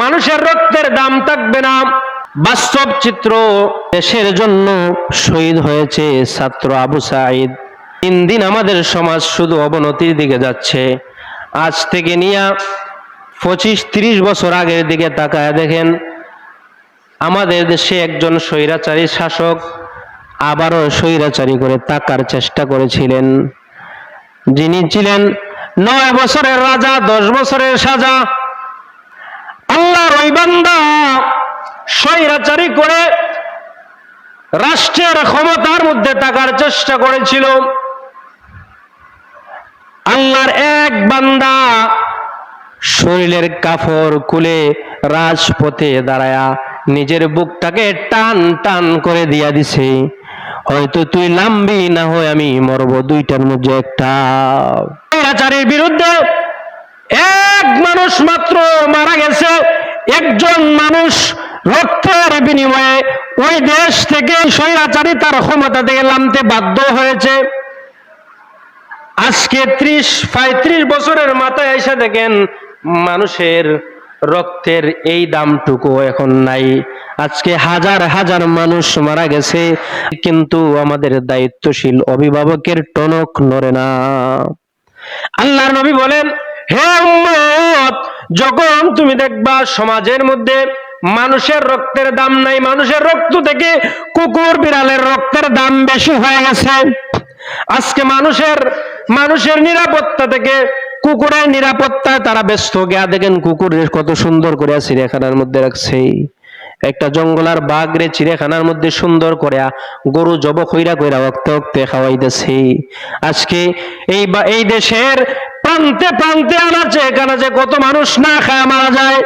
মানুষের রক্তের দাম থাকবে না। বাস্তব চিত্র দেশের জন্য শহীদ হয়েছে ছাত্র আবু সাঈদ। তিন দিন আমাদের সমাজ শুধু অবনতির দিকে যাচ্ছে। আজ থেকে নিয়ে পঁচিশ তিরিশ বছর আগের দিকে তাকায় দেখেন, আমাদের দেশে একজন স্বৈরাচারী শাসক আবারও স্বৈরাচারী করে তাকার চেষ্টা করেছিলেন। যিনি ছিলেন নয় বছরের রাজা, দশ বছরের সাজা আল্লাহর ওই বান্দা স্বৈরাচারী করে রাষ্ট্রের ক্ষমতার মধ্যে থাকার চেষ্টা করেছিল। আল্লাহর এক বান্দা শরীরের কাফর কুলে রাজপথে দাঁড়ায়া নিজের বুকটাকে টান টান করে দিয়া দিছে। হয়তো তুই লাম্বি না হয় আমি মরবো, দুইটার মধ্যে একটা। বিরুদ্ধে এক মানুষ মাত্র মারা গেছে, একজন মানুষ রক্তের বিনিময়ে ওই দেশ থেকে স্বৈরাচারী তার ক্ষমতা থেকে নামতে বাধ্য হয়েছে। আজকে ত্রিশ, পঁয়ত্রিশ বছরের মাথায় এসে দেখেন মানুষের রক্তের এই দামটুকু এখন নাই। আজকে হাজার হাজার মানুষ মারা গেছে, কিন্তু আমাদের দায়িত্বশীল অভিভাবকের টনক নড়ে না। আল্লাহ নবী বলেন হে উম্মত, যখন তুমি দেখবা সমাজের মধ্যে মানুষের রক্তের দাম নাই, মানুষের রক্ত থেকে কুকুর বিড়ালের রক্তের দাম বেশি হয়ে গেছে। আজকে মানুষের মানুষের নিরাপত্তা থেকে কুকুরের নিরাপত্তায় তারা ব্যস্ত। গিয়া দেখেন কুকুরের কত সুন্দর করে চিড়িয়াখানার মধ্যে রাখছে। একটা জঙ্গলার বাঘরে চিড়িয়াখানার মধ্যে সুন্দর করে গরু জব কইরা কইরা অক্তে অক্তে খাওয়াইতেছে। আজকে এই বা, এই দেশের প্রান্তে প্রান্তে আনাচে কানাচে কত মানুষ না খায় মারা যায়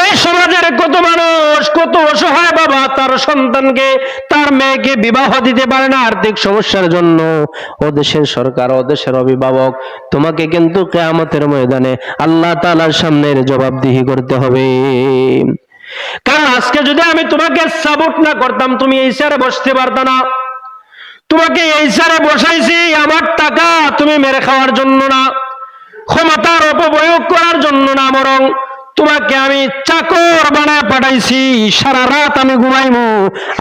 এই সমাজের কত মানুষ, কত অসহায় বাবা তার সন্তানকে, তার মেয়েকে বিবাহ দিতে পারে না আর্থিক সমস্যার জন্য। ও দেশের সরকার, ও দেশের অভিভাবক, তোমাকে কিন্তু কেয়ামতের ময়দানে আল্লাহ তাআলার সামনের জবাবদিহি করতে হবে। কারণ আজকে যদি আমি তোমাকে সাপোর্ট না করতাম, তুমি এই চেয়ারে বসতে পারতা না। তোমাকে এই চেয়ারে বসাইছি, আমার টাকা তুমি মেরে খাওয়ার জন্য না। ক্ষমতার অপপ্রয়োগ করার জন্য না, বরং তোমাকে আমি চাকর বানায় পাঠাইছি। সারা রাত আমি ঘুমাইমু,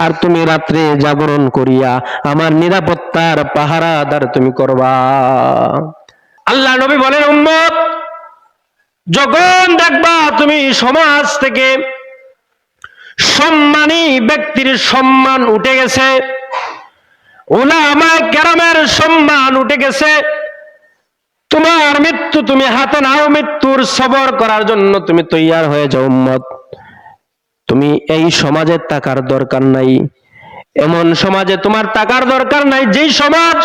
আর তুমি রাত্রে জাগরণ করিয়া আমার নিরাপত্তার পাহারাদার তুমি করবা। আল্লাহ নবী বলেন, উম্মত, যখন দেখবা তুমি সমাজ থেকে সম্মানী ব্যক্তির সম্মান উঠে গেছে ওলামায় কেরামের সম্মান উঠে গেছে তোমার মৃত্যু তুমি হাতে নাও, মৃত্যুর সবর করার জন্য তুমি তৈয়ার হয়ে যাও, উম্মত। তুমি এই সমাজে টাকার দরকার নাই। এমন সমাজে তোমার টাকার দরকার নাই, যেই সমাজ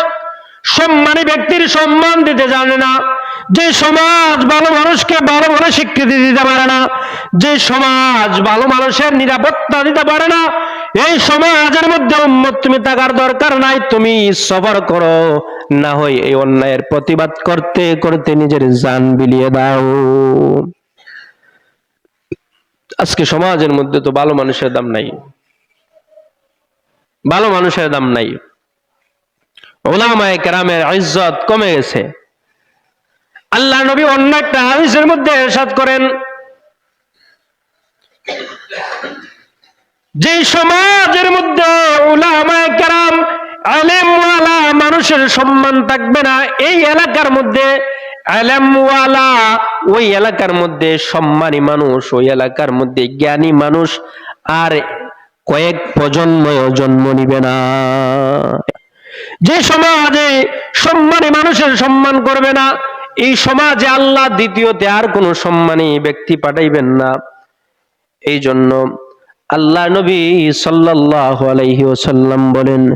সম্মানী ব্যক্তির সম্মান দিতে জানে না, যে সমাজ ভালো মানুষকে ভালো ভালো স্বীকৃতি দিতে পারে না, যে সমাজ ভালো মানুষের নিরাপত্তা দিতে পারে না, এই সমাজের মধ্যে উম্মত তুমি টাকার দরকার নাই, তুমি সবর করো। না হয় এই অন্যায়ের প্রতিবাদ করতে করতে নিজের জান বিলিয়ে দাও। আজকে সমাজের মধ্যে তো ভালো মানুষের দাম নাই। ভালো মানুষের দাম নাই। ওলামায়ে কেরামের ইজ্জত কমে গেছে। আল্লাহ নবী অন্য একটা হাদিসের মধ্যে এরশাদ করেন, যে সমাজের মধ্যে উলামায়ে কেরাম আলেমওয়ালা মানুষের সম্মান থাকবে না। এই এলাকার মধ্যে ওই এলাকার মধ্যে সম্মানী মানুষ, ওই এলাকার মধ্যে জ্ঞানী মানুষ আর কয়েক প্রজন্ম জন্ম নিবে না। যে সমাজে সম্মানী মানুষের সম্মান করবে না, এই সমাজে আল্লাহ দ্বিতীয়তে আর কোনো সম্মানী ব্যক্তি পাঠাইবেন না। এই জন্য আল্লাহ নবী সাল্লাল্লাহু আলাইহি ওয়াসাল্লাম বলেন,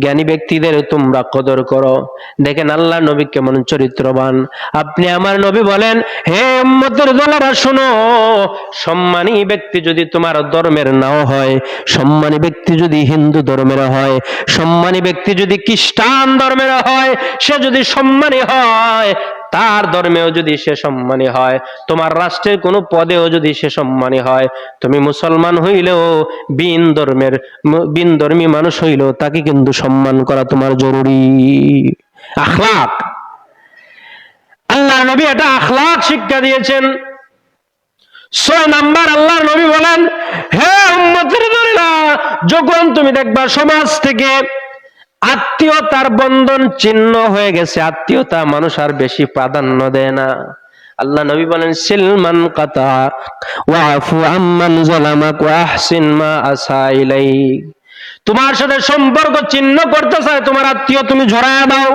জ্ঞানী ব্যক্তিদের তোমরা কদর করো। দেখেন আল্লাহ নবী কেমন চরিত্রবান। আপনি আমার নবী বলেন, হে উম্মতের শোনো, সম্মানী ব্যক্তি যদি তোমার ধর্মের নাও হয়, সম্মানী ব্যক্তি যদি হিন্দু ধর্মের হয়, সম্মানী ব্যক্তি যদি খ্রিস্টান ধর্মের হয়, সে যদি সম্মানী হয় তার ধর্মেও যদি সে সম্মানী হয়, তোমার রাষ্ট্রের কোনো পদেও যদি সে সম্মানী হয়, তুমি মুসলমান হইলেও বিন ধর্মের, বিন ধর্মী মানুষ হইলেও তাকে কিন্তু সম্মান করা তোমার জরুরি। আখলাক। আল্লাহ নবী এটা আখলাক শিক্ষা দিয়েছেন। ছয় নাম্বার আল্লাহ নবী বলেন, হে যখন তুমি দেখবা সমাজ থেকে আত্মীয়তার বন্ধন চিহ্ন হয়ে গেছে। আত্মীয়তা মানুষ আর বেশি প্রাধান্য দেয় না। আল্লাহ নবী বলেন সিলমান কাতা তোমার সাথে সম্পর্ক চিহ্ন করতে চায়, তোমার আত্মীয় তুমি ঝরায়া দাও।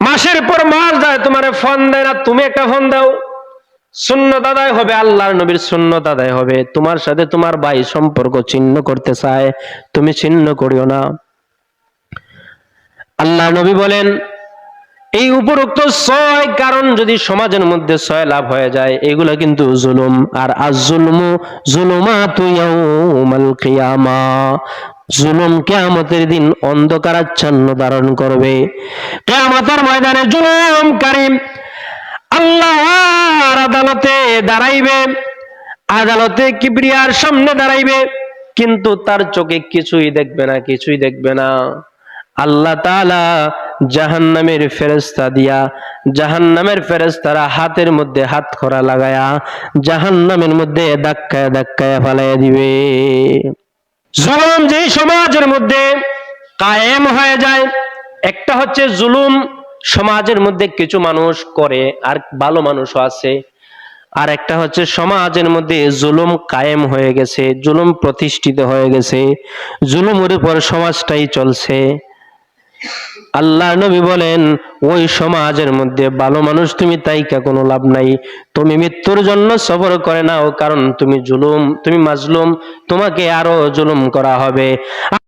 মাসের পর মাস যায়, তোমার ফোন দেয় না, তুমি একটা ফোন দাও। শূন্য দাদাই হবে, আল্লাহর নবীর শূন্য দাদাই হবে। তোমার সাথে তোমার ভাই সম্পর্ক চিহ্ন করতে চায়, তুমি চিহ্ন করিও না। আল্লাহ নবী বলেন, এই উপরোক্ত ছয় কারণ যদি সমাজের মধ্যে ছয় লাভ হয়ে যায়, এগুলো কিন্তু জুলুম। আর আজ জুলমু জুলুমাতু কিয়ামা। জুলুম কিয়ামতের দিন অন্ধকারাচ্ছন্ন ধারণ করবে। কিয়ামতের ময়দানে জুলুম কারিম আল্লাহর আদালতে দাঁড়াইবে। আদালতে কিবরিয়ার সামনে দাঁড়াইবে। কিন্তু তার চোখে কিছুই দেখবে না, কিছুই দেখবে না। আল্লাহ তাআলা জাহান্নামের ফেরেশতা দিয়া, জাহান্নামের ফেরেশতারা হাতের মধ্যে হাত খরা লাগায়া জাহান্নামের মধ্যে ধাক্কায় ধাক্কায় ফালাইয়া দিবে। জুলুম যে সমাজের মধ্যে কায়েম হয়ে যায়, একটা হচ্ছে জুলুম সমাজের মধ্যে কিছু মানুষ করে আর ভালো মানুষও আছে। আর একটা হচ্ছে সমাজের মধ্যে জুলুম কায়েম হয়ে গেছে, জুলুম প্রতিষ্ঠিত হয়ে গেছে, জুলুমের উপর সমাজটাই চলছে। আল্লাহ নবী বলেন, ওই সমাজের মধ্যে ভালো মানুষ তুমি তাইকা কোনো লাভ নাই। তুমি মৃত্যুর জন্য সফর করে নাও, কারণ তুমি জুলুম, তুমি মাজলুম, তোমাকে আরও জুলুম করা হবে।